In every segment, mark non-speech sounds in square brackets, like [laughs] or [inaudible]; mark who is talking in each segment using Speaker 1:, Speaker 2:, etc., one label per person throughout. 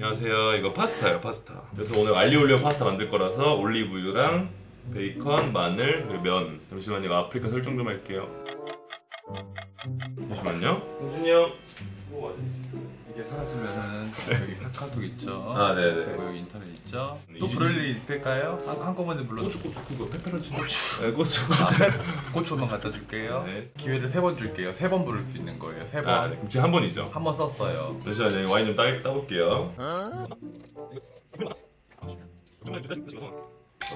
Speaker 1: 안녕하세요. 이거 파스타예요, 파스타. 그래서 오늘 알리올리오 파스타 만들 거라서 올리브유랑 베이컨, 마늘, 그리고 면. 잠시만요. 이거 아프리카 설정 좀 할게요. 잠시만요. 홍준이 형. 뭐?
Speaker 2: 이게 사라지면은 여기 카카오톡 있죠.
Speaker 1: 아, 네네.
Speaker 2: 그리고 여기 인터넷 있죠.
Speaker 1: 네,
Speaker 2: 또 부를 일 있을까요? 한, 한꺼번에 불러.
Speaker 1: 고추, 고추, 그거 페페론치노. 고추. 네, 고추. [laughs]
Speaker 2: 고추만 갖다 줄게요.
Speaker 1: 네.
Speaker 2: 기회를 세 번 줄게요. 세 번 부를 수 있는 거예요. 세 번.
Speaker 1: 아, 네. 지금 한 번이죠.
Speaker 2: 한 번 썼어요.
Speaker 1: 잠시만요. 와인 좀 따, 따볼게요.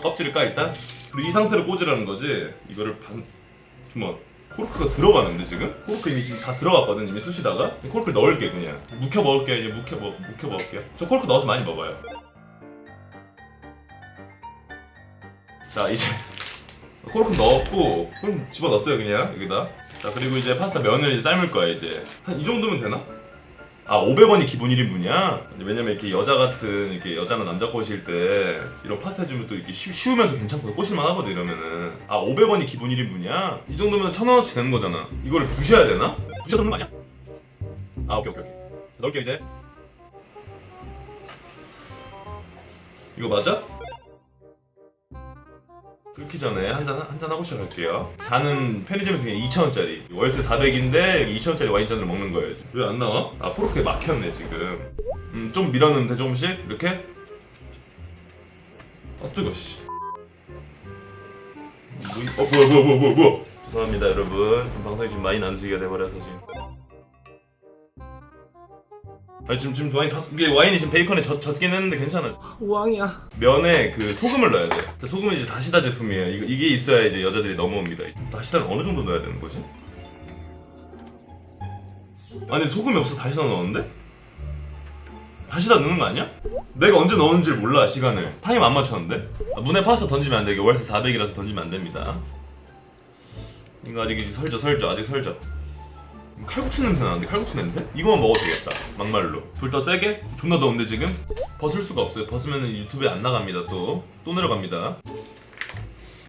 Speaker 1: 껍질을 까 일단. 그리고 이 상태로 꽂으라는 거지. 이거를 반, 잠깐 코르크가 들어가는데 지금? 코르크 이미 지금 다 들어갔거든 이미 쑤시다가. 코르크 넣을게 그냥. 묵혀 먹을게요? 이제 묵혀 먹 묵혀 먹을게요? 저 코르크 넣어서 많이 먹어요. 자 이제 [laughs] 코르크 넣었고 그럼 집어 넣었어요 그냥. 여기다. 자 그리고 이제 파스타 면을 이제 삶을 거야 이제. 한 이 정도면 되나? 아 500원이 기본 1인분이야? 왜냐면 이렇게 여자 같은 이렇게 여자나 남자 꼬실 때 이런 파스타 해주면 또 이렇게 쉬, 쉬우면서 괜찮고 꼬실만 하거든 이러면은 아 500원이 기본 1인분이야? 이 정도면 1000원어치 되는 거잖아 이걸 부셔야 되나? 부셔서 넣는 거 아니야? 아 오케이 오케이 오케이 넣을게요 이제 이거 맞아? 끓기 전에 한잔 한잔 하고 시작할게요. 잔은 편의점에서 그냥 2,000원짜리. 월세 400인데 2,000원짜리 와인잔을 먹는 거예요. 왜 안 나와? 아 포르크에 막혔네 지금. 음 좀 밀었는데 조금씩 이렇게. 아 뜨거 씨. 어 뭐야 뭐야 뭐야 뭐야 뭐야. 죄송합니다 여러분. 방송이 지금 많이 난수기가 돼버려서 지금. 아니 지금 지금 와인 다 이게 와인이 지금 베이컨에 젖, 젖긴 했는데 괜찮아.
Speaker 3: 우왕이야.
Speaker 1: 면에 그 소금을 넣어야 돼. 소금은 이제 다시다 제품이에요. 이거, 이게 있어야 이제 여자들이 넘어옵니다. 다시다를 어느 정도 넣어야 되는 거지? 아니 소금이 없어 다시다 넣었는데? 다시다 넣는 거 아니야? 내가 언제 넣었는지 몰라 시간을 타임 안 맞췄는데? 아, 문에 파스타 던지면 안 돼. 이게 월세 400이라서 던지면 안 됩니다. 이거 아직 이제 설져 설져 아직 설져. 칼국수 냄새 나는데 칼국수 냄새? 이거만 먹어도 되겠다 막말로 불더 세게? 존나 더운데 지금? 벗을 수가 없어요 벗으면 유튜브에 안 나갑니다 또또 내려갑니다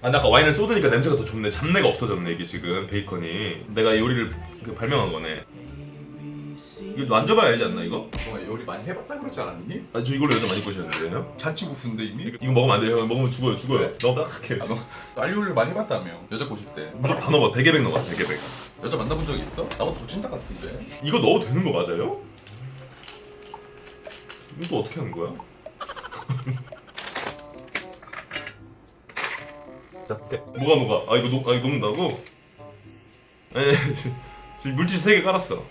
Speaker 1: 아, 나 아까 와인을 쏟으니까 냄새가 더 좋네. 잡내가 없어졌네, 이게 지금, 베이컨이. 내가 요리를 그 발명한 거네. 이거 만져봐야 알지 않나, 이거?
Speaker 2: 너 요리 많이 해봤다 그러지 않았니?
Speaker 1: 아, 저 이걸로 여자 많이 꼬셨는데요?
Speaker 2: 잔치 국수인데 이미?
Speaker 1: 이거 먹으면 안 돼요. 먹으면 죽어요, 죽어요. 너무 딱딱해.
Speaker 2: 아, 너 알리올리 많이 해봤다며. 여자 보실 때.
Speaker 1: 무조건 다 넣어봐. 베개백 넣어봐, 베개백.
Speaker 2: 여자 만나본 적 있어? 나보다 더 친다 같은데.
Speaker 1: 이거 넣어도 되는 거 맞아요? 이거 또 어떻게 하는 거야? [laughs] 자, 오케이. 뭐가 뭐가? 아 이거 녹, 아 이거 녹는다고? 에 [laughs] 지금 물티슈 3개 깔았어.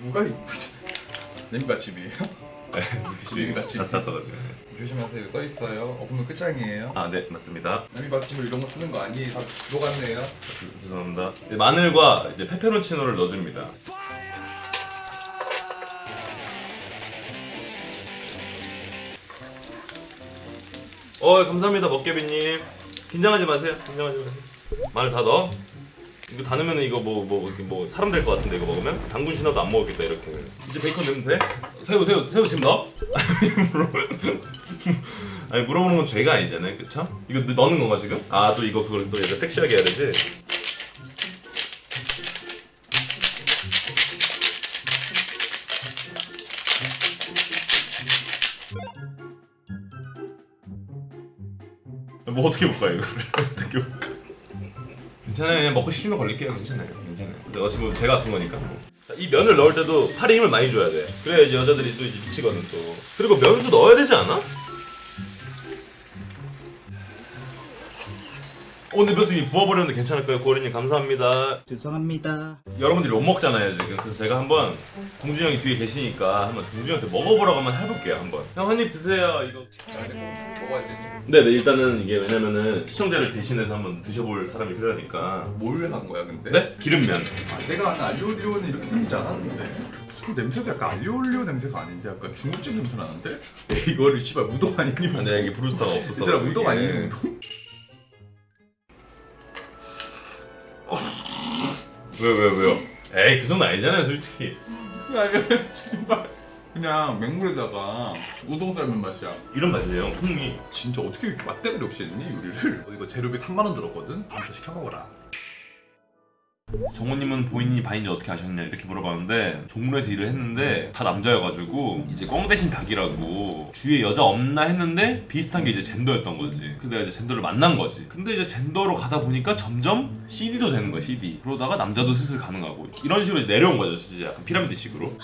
Speaker 2: 누가 이 냄비 맛집이에요?
Speaker 1: 물티슈
Speaker 2: 우리 같이
Speaker 1: 다 땄어가지고.
Speaker 2: 조심하세요. 떠 있어요. 엎으면 끝장이에요.
Speaker 1: 아 네 맞습니다.
Speaker 2: 냄비 맛집을 이런 거 쓰는 거 아니에요? 다 녹았네요.
Speaker 1: 죄송합니다. 네, 마늘과 이제 페페론치노를 넣어줍니다. 어 감사합니다 먹개비님. 긴장하지 마세요. 긴장하지 마세요. 마늘 다 넣어. 이거 다 넣으면 이거 뭐 뭐 이렇게 뭐 사람 될 것 같은데 이거 먹으면 당근 신화도 안 먹었겠다 이렇게. 이제 베이컨 넣으면 돼? 새우 새우 새우 지금 넣어? [laughs] 아니 물어보는 건 죄가 아니잖아요, 그쵸? 이거 넣- 넣는 건가 지금? 아 또 이거 그걸 또 약간 섹시하게 해야 되지? 뭐 어떻게 볼까 이거를 [laughs] 어떻게 볼까? 괜찮아요, 그냥 먹고 싶으면 걸릴게요, 괜찮아요, 괜찮아요. 근데 어차피 제가 아픈 거니까. 뭐. 자, 이 면을 넣을 때도 팔에 힘을 많이 줘야 돼. 그래야 이제 여자들이 또 이제 미치거든 또. 그리고 면수 넣어야 되지 않아? 어, 근데 면수 부어버렸는데 괜찮을까요? 고리님 감사합니다.
Speaker 3: 죄송합니다.
Speaker 1: 여러분들이 못 먹잖아요 지금. 그래서 제가 한번 동준이 형이 뒤에 계시니까 한번 동준이 형한테 먹어보라고 한번 해볼게요 한번. 형 한 입 드세요 이거.
Speaker 2: 먹어야 되니?
Speaker 1: 네네 일단은 이게 왜냐면은 시청자를 대신해서 한번 드셔볼 사람이 필요하니까.
Speaker 2: 뭘한 거야 근데?
Speaker 1: 네? 기름면.
Speaker 2: 아, 내가 아는 알리올리오는 이렇게 생기지 않았는데. 무슨 냄새도 약간 알리올리오 냄새가 아닌데 약간 중국집 냄새 나는데? 이거를 씨발 우동 아니니?
Speaker 1: 아, 내가 이게 브루스타가 없었어.
Speaker 2: 얘들아 우동 아니니 우동?
Speaker 1: 왜왜 왜요? 에이 그 정도 아니잖아요 솔직히.
Speaker 2: 야 이거 씨발 그냥 맹물에다가 우동 삶은 맛이야.
Speaker 1: 이런 맛이에요 풍미.
Speaker 2: 진짜 어떻게 이렇게 맛대가리 없이 했니 요리를? 어, 이거 재료비 3만 원 들었거든? 한번 시켜 먹어라.
Speaker 1: 정우님은 본인이 바인지 어떻게 아셨냐 이렇게 물어봤는데 종로에서 일을 했는데 다 남자여가지고 이제 꽝 대신 닭이라고 주위에 여자 없나 했는데 비슷한 게 이제 젠더였던 거지. 내가 이제 젠더를 만난 거지. 근데 이제 젠더로 가다 보니까 점점 CD도 되는 거야 CD. 그러다가 남자도 슬슬 가능하고 이런 식으로 이제 내려온 거죠 진짜. 약간 피라미드식으로. 어,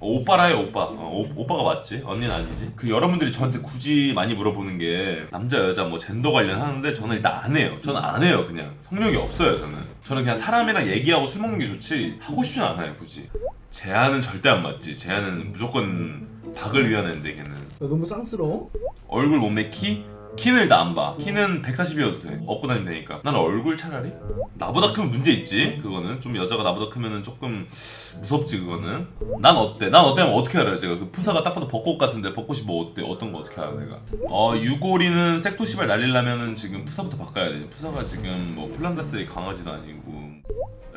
Speaker 1: 오빠라요 오빠. 어, 오, 오빠가 맞지? 언니는 아니지? 그 여러분들이 저한테 굳이 많이 물어보는 게 남자 여자 뭐 젠더 관련 하는데 저는 일단 안 해요. 저는 안 해요 그냥. 성욕이 없어요 저는. 저는 그냥 사람이랑 얘기하고 술 먹는 게 좋지 하고 싶진 않아요 굳이. 제한은 절대 안 맞지. 제한은 무조건 닭을 위한 애인데 걔는.
Speaker 3: 야, 너무 쌍스러워?
Speaker 1: 얼굴 몸매 키 키는 일단 안 봐. 키는 140이어도 돼. 업고 다니면 되니까. 난 얼굴 차라리? 나보다 크면 문제 있지. 그거는 좀 여자가 나보다 크면은 조금 무섭지 그거는. 난 어때? 난 어때면 어떻게 알아요? 제가 그 푸사가 딱 봐도 벚꽃 같은데 벚꽃이 뭐 어때? 어떤 거 어떻게 알아 내가? 어 유골이는 색도시발 날리려면은 지금 푸사부터 바꿔야 돼. 푸사가 지금 뭐 플란다스의 강아지도 아니고.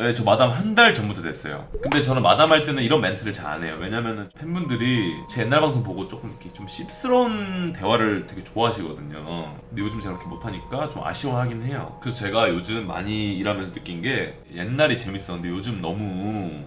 Speaker 1: 네, 저 마담 한 달 전부터 됐어요. 근데 저는 마담 할 때는 이런 멘트를 잘 안 해요. 왜냐면은 팬분들이 제 옛날 방송 보고 조금 이렇게 좀 씹스러운 대화를 되게 좋아하시거든요. 근데 요즘 제가 그렇게 못하니까 좀 아쉬워하긴 해요. 그래서 제가 요즘 많이 일하면서 느낀 게 옛날이 재밌었는데 요즘 너무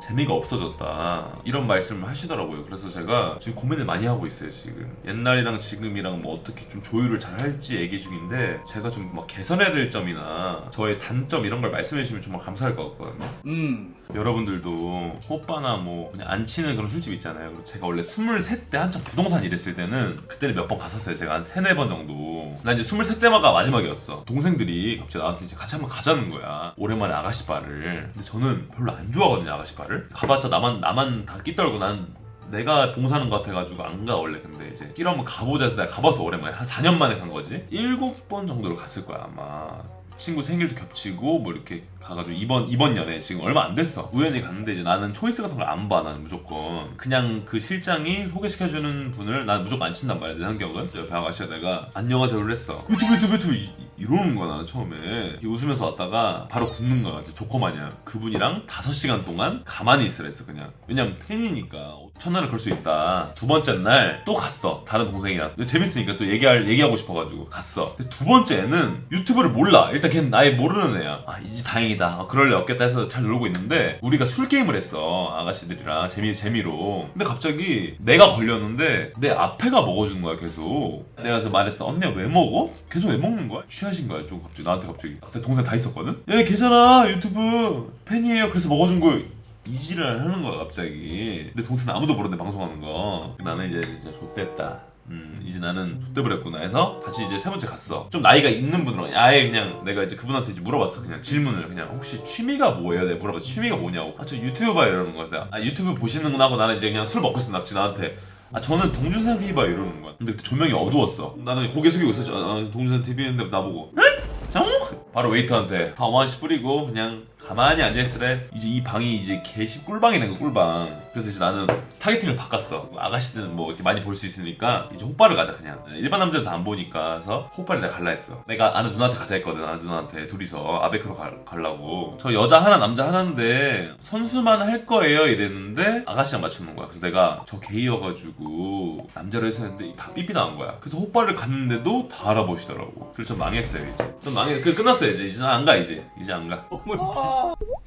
Speaker 1: 재미가 없어졌다. 이런 말씀을 하시더라고요. 그래서 제가 지금 고민을 많이 하고 있어요 지금. 옛날이랑 지금이랑 뭐 어떻게 좀 조율을 잘 할지 얘기 중인데 제가 좀 막 개선해야 될 점이나 저의 단점 이런 걸 말씀해 주시면 정말 감사할 것 같거든요.
Speaker 3: 음.
Speaker 1: 여러분들도 호빠나 뭐 그냥 안 치는 그런 술집 있잖아요. 제가 원래 23때 한참 부동산 일했을 때는 그때는 몇 번 갔었어요. 제가 한 3, 4번 정도. 나 이제 23때마가 마지막이었어. 동생들이 갑자기 나한테 이제 같이 한번 가자는 거야. 오랜만에 아가씨 바를. 근데 저는 별로 안 좋아하거든요, 아가씨 바를. 가봤자 나만 나만 다 끼떨고 난 내가 봉사하는 것 같아가지고 안 가 원래 근데 이제 끼러 한번 가보자 해서 내가 가봐서 오랜만에 한 4년 만에 간 거지 7번 정도로 갔을 거야 아마 친구 생일도 겹치고 뭐 이렇게 가가지고 이번 이번 연애 지금 얼마 안 됐어. 우연히 갔는데 이제 나는 초이스 같은 걸 안 봐 나는 무조건. 그냥 그 실장이 소개시켜주는 분을 난 무조건 안 친단 말이야 내 성격은. 옆에 아가씨가 내가 안녕하세요를 했어. 유튜브 유튜브 유튜브. 이, 이러는 거야 나는 처음에. 웃으면서 왔다가 바로 굽는 거야. 조커 마냥 그분이랑 5시간 동안 가만히 있으라 했어 그냥. 왜냐면 팬이니까 첫날을 걸수 있다. 두 번째 날 또 갔어 다른 동생이랑. 재밌으니까 또 얘기할 얘기하고 싶어가지고 갔어. 근데 두 번째는 유튜브를 몰라. 일단 걔는 나의 모르는 애야. 아 이제 다행이다 아, 그럴 리 없겠다 해서 잘 놀고 있는데 우리가 술 게임을 했어 아가씨들이랑. 재미 재미로. 근데 갑자기 내가 걸렸는데 내 앞에가 먹어준 거야 계속. 내가 그래서 말했어 언니가 왜 먹어? 계속 왜 먹는 거야? 취하신 거야? 좀 갑자기 나한테 갑자기. 그때 동생 다 있었거든 야 걔잖아 유튜브. 팬이에요. 그래서 먹어준 거예요 이지랄 하는 거야 갑자기. 근데 동생은 아무도 모르는데 방송하는 거. 나는 이제 이제 좆됐다 음 이제 나는 좆돼버렸구나 해서 다시 이제 세 번째 갔어. 좀 나이가 있는 분으로 아예 그냥 내가 이제 그분한테 이제 물어봤어 그냥 질문을. 그냥 혹시 취미가 뭐예요? 내가 물어봤어. 취미가 뭐냐고. 아 저 유튜버 이러는 거야. 내가 아 유튜브 보시는구나 하고 나는 이제 그냥 술 먹고 있어 납치 나한테. 아 저는 동준산 TV 봐 이러는 거야. 근데 그때 조명이 어두웠어. 나는 고개 숙이고 있었지. 아, 아, 동준산 TV 했는데 나보고. 응? 정우? 바로 웨이터한테 다 5만원씩 뿌리고 그냥 가만히 앉아있으래. 이제 이 방이 이제 개시 꿀방이 된거 꿀방 그래서 이제 나는 타겟팅을 바꿨어. 아가씨들은 뭐 이렇게 많이 볼 수 있으니까 이제 호빠를 가자 그냥. 일반 남자는 다 안 보니까 해서 호빠를 내가 갈라 했어. 내가 아는 누나한테 가자 했거든 아는 누나한테 둘이서. 아베크로 갈, 가려고. 저 여자 하나 남자 하나인데 선수만 할 거예요 이랬는데 아가씨가 맞추는 거야. 그래서 내가 저 게이여가지고 남자로 해서 했는데 다 삐삐 나온 거야. 그래서 호빠를 갔는데도 다 알아보시더라고. 그래서 전 망했어요 이제. 전 망해 그 끝났어요 이제. 이제 안 가 이제. 이제 안 가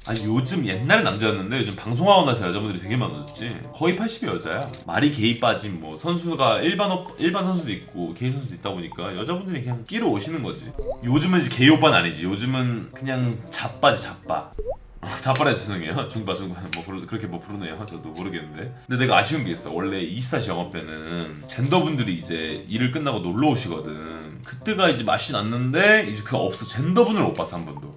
Speaker 1: 아니 요즘 옛날에 남자였는데 요즘 방송하고 나서 여자분들이 되게 많아졌지. 거의 80이 여자야. 말이 게이 빠진 뭐 선수가 일반 업, 일반 선수도 있고 게이 선수도 있다 보니까 여자분들이 그냥 끼러 오시는 거지. 요즘은 이제 게이 오빠는 아니지. 요즘은 그냥 자빠지 자빠. 아, 자빠라 죄송해요. 중바 중바 뭐 부르, 그렇게 뭐 부르네요. 저도 모르겠는데. 근데 내가 아쉬운 게 있어. 원래 이스타시 영업 때는 젠더분들이 이제 일을 끝나고 놀러 오시거든. 그때가 이제 맛이 났는데 이제 그거 없어. 젠더분을 못 봤어 한 번도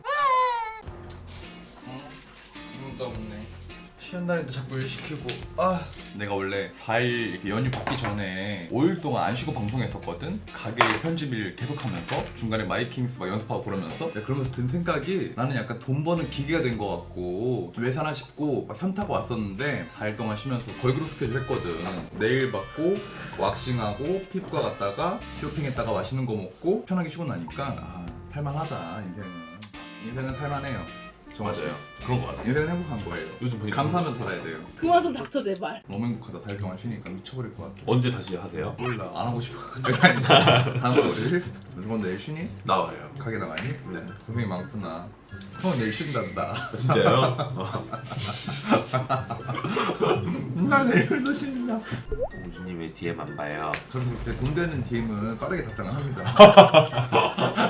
Speaker 2: 쉬는 날인데 자꾸 일 시키고. 아. 내가 원래 4일 이렇게 연휴 받기 전에 5일 동안 안 쉬고 방송했었거든? 가게 편집일 계속하면서 중간에 마이킹스 막 연습하고 그러면서 그러면서 든 생각이 나는 약간 돈 버는 기계가 된 것 같고 왜 사나 싶고 막 현타가 왔었는데 4일 동안 쉬면서 걸그룹 스케줄 했거든. 내일 받고 왁싱하고 피부과 갔다가 쇼핑했다가 맛있는 거 먹고 편하게 쉬고 나니까 아 살만하다 인생은. 인생은 살만해요
Speaker 1: 맞아요. 그런 거 같아요.
Speaker 2: 인생은 행복한 거예요.
Speaker 1: 요즘 보니까
Speaker 2: 감사하면 살아야 돼요.
Speaker 3: 그만 좀 닥쳐 제발.
Speaker 2: 너무 행복하다. 달일 동안 쉬니까 미쳐버릴 것 같아.
Speaker 1: 언제 다시 하세요?
Speaker 2: 몰라 안 하고 싶어. [laughs] 다음 거 어디? 누군 내일 쉬니?
Speaker 1: 나와요.
Speaker 2: 가게 나가니?
Speaker 1: 네.
Speaker 2: 고생이 많구나. 형 내일 쉰단다.
Speaker 1: 아, 진짜요? [laughs] 어. [laughs]
Speaker 2: 나 내일도 쉰다.
Speaker 1: 동준이 왜 DM 안 봐요?
Speaker 2: 저는 그렇게 돈 되는 DM은 빠르게 답장을 합니다.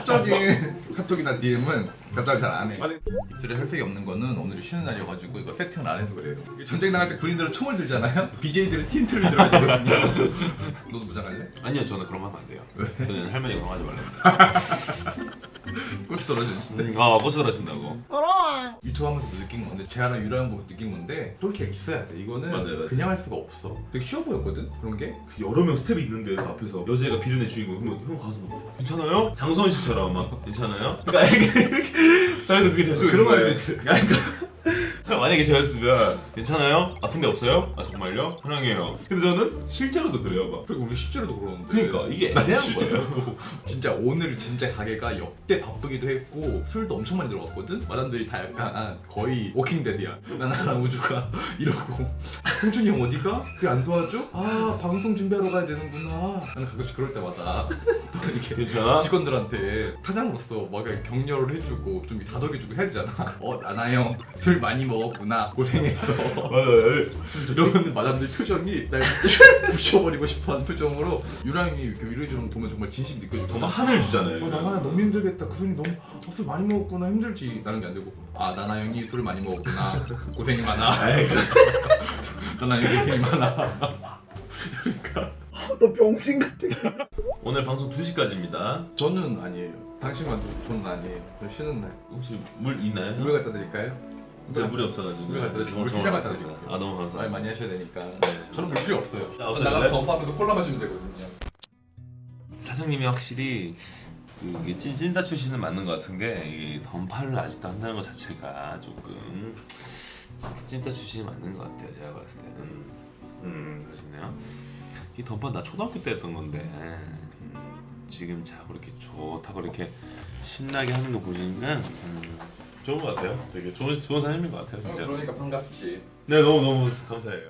Speaker 2: 사적인 카톡이나 DM은 답장 잘 안 해.
Speaker 1: 아니.
Speaker 2: 입술에 혈색이 없는 거는 오늘이 쉬는 날이어가지고 이거 세팅을 안 해서 그래요. 전쟁 나갈 때 군인들은 총을 들잖아요. [laughs] BJ들은 틴트를 들어야 되거든요. [laughs] 너도 무장 할래?
Speaker 1: 아니요 저는 그런 거 하면 안 돼요. 저는 할머니가 그런 거 하지 말랬어 [laughs] [laughs] 요.
Speaker 2: 고추 떨어지는데.
Speaker 1: 음, 아 버스 들어신다고.
Speaker 2: 유튜브 하면서 느낀 건데 제가 유라형 보고 느낀 건데 또 이렇게 있어야 돼. 이거는
Speaker 1: 맞아요, 맞아요.
Speaker 2: 그냥 할 수가 없어. 되게 쉬워 보였거든 그런 게.
Speaker 1: 여러 명 스텝이 있는데 앞에서 여자애가 비련의 주인공 그러면 형 가서 막 괜찮아요? 장선 씨처럼 막 괜찮아요? 그러니까 이렇게 [laughs] 저희도 그게 될수
Speaker 2: 그런 거
Speaker 1: 거예요.
Speaker 2: 할수 있어요.
Speaker 1: 그러니까 만약에 저였으면 괜찮아요? 아픈 데 없어요? 아 정말요? 사랑해요. 근데 저는 실제로도 그래요 막.
Speaker 2: 그리고 우리 실제로도 그러는데.
Speaker 1: 그러니까 이게 애매한 거예요.
Speaker 2: 실제로도 진짜 오늘 진짜 가게가 역대 바쁘기도 했고 술도 엄청 많이 들어갔거든. 마담들이 다 약간 거의 워킹데드야. 난 하나 우주가 [laughs] 이러고 홍준이 형 어디가? 그게 안 도와줘? 아 방송 준비하러 가야 되는구나. 나는 가끔씩 그럴 때마다 또 [laughs] 이렇게
Speaker 1: 괜찮아?
Speaker 2: 직원들한테 사장으로서 막 격려를 해주고 좀 다독여주고 해야 되잖아. 어 나나 형술 많이 먹 었구나. 고생했어. 이러면 마담들 표정이 날 [laughs] 부셔버리고 싶어하는 표정으로 유랑이 이렇게 위로해주는 거 보면 정말 진심 느껴지고.
Speaker 1: 정말 한을 주잖아요.
Speaker 2: 어, 나나 너무 힘들겠다. 그 손이 너무 어, 술 많이 먹었구나. 힘들지. 라는 게 안 되고. 아 나나 형이 술을 많이 먹었구나. 고생이 많아. [laughs] [laughs] 나나 형이 고생이 많아.
Speaker 3: 너 병신 같아.
Speaker 1: 오늘 방송 2시까지입니다.
Speaker 2: 저는 아니에요. 당신만 도 저는 아니에요. 저 쉬는 날.
Speaker 1: 혹시 물 있나요?
Speaker 2: 물 갖다 드릴까요?
Speaker 1: 제가 물이 없어가지고.
Speaker 2: 물 갖다 드릴게요. 물 세잔
Speaker 1: 갖다.
Speaker 2: 드릴게요.
Speaker 1: 아 너무
Speaker 2: 말
Speaker 1: 감사합니다.
Speaker 2: 많이 하셔야 되니까
Speaker 1: 네.
Speaker 2: 저는 물 필요 없어요
Speaker 1: 아, 없어요?
Speaker 2: 나가서
Speaker 1: 네?
Speaker 2: 덤프하면서 콜라 마시면 되거든요
Speaker 1: 사장님이 확실히 그 이게 찐, 찐따 출신은 맞는 것 같은 게 이게 던파를 아직도 한다는 것 자체가 조금 찐따 출신이 맞는 것 같아요 제가 봤을 때는 음 그러시네요 이 던파 나 초등학교 때 했던 건데 음, 지금 자꾸 이렇게 좋다고 이렇게 신나게 하는 거 보시니까 음, 좋은 것 같아요. 되게 좋은, 좋은 사장님인 것 같아요 진짜.
Speaker 2: 그러니까 반갑지.
Speaker 1: 네 너무 너무 감사해요